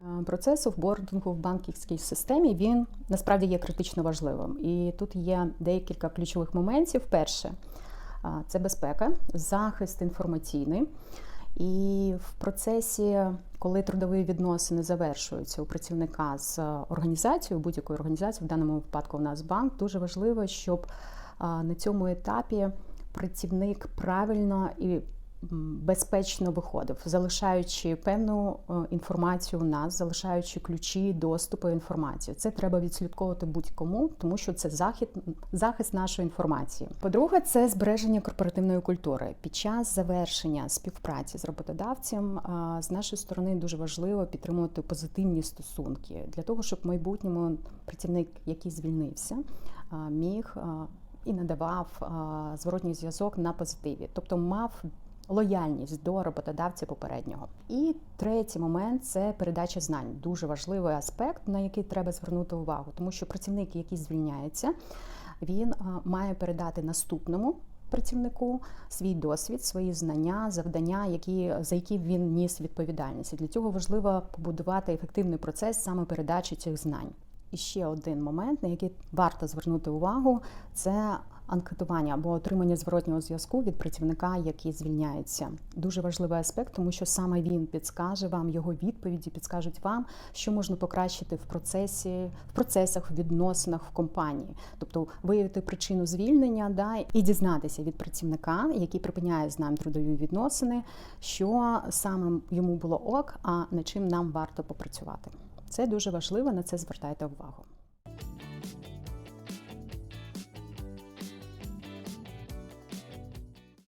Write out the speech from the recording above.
Е, Процес офбордингу в банківській системі він насправді є критично важливим. І тут є декілька ключових моментів. Перше е, це безпека, захист інформаційний. І в процесі, коли трудові відносини завершуються у працівника з організацією, будь-якою організацією, в даному випадку у нас банк, дуже важливо, щоб е, на цьому етапі працівник правильно і безпечно виходив, залишаючи певну е, інформацію у нас, залишаючи ключі доступу інформації. Це треба відслідковувати будь-кому, тому що це захід, захист нашої інформації. По-друге, це збереження корпоративної культури. Під час завершення співпраці з роботодавцем е, з нашої сторони дуже важливо підтримувати позитивні стосунки для того, щоб в майбутньому працівник, який звільнився, е, міг і надавав зворотній зв'язок на позитиві, тобто мав лояльність до роботодавця попереднього. І третій момент це передача знань. Дуже важливий аспект, на який треба звернути увагу, тому що працівник, який звільняється, він е, має передати наступному. Працівнику свій досвід, свої знання, завдання, які за які він ніс відповідальність. І для цього важливо побудувати ефективний процес саме передачі цих знань. І ще один момент, на який варто звернути увагу, це анкетування або отримання зворотнього зв'язку від працівника, який звільняється. Дуже важливий аспект, тому що саме він підскаже вам його відповіді, підскажуть вам, що можна покращити в процесі, в процесах, в відносинах в компанії, тобто виявити причину звільнення, да і дізнатися від працівника, який припиняє з нами трудові відносини, що саме йому було ок, а над чим нам варто попрацювати. Це дуже важливо, на це звертайте увагу.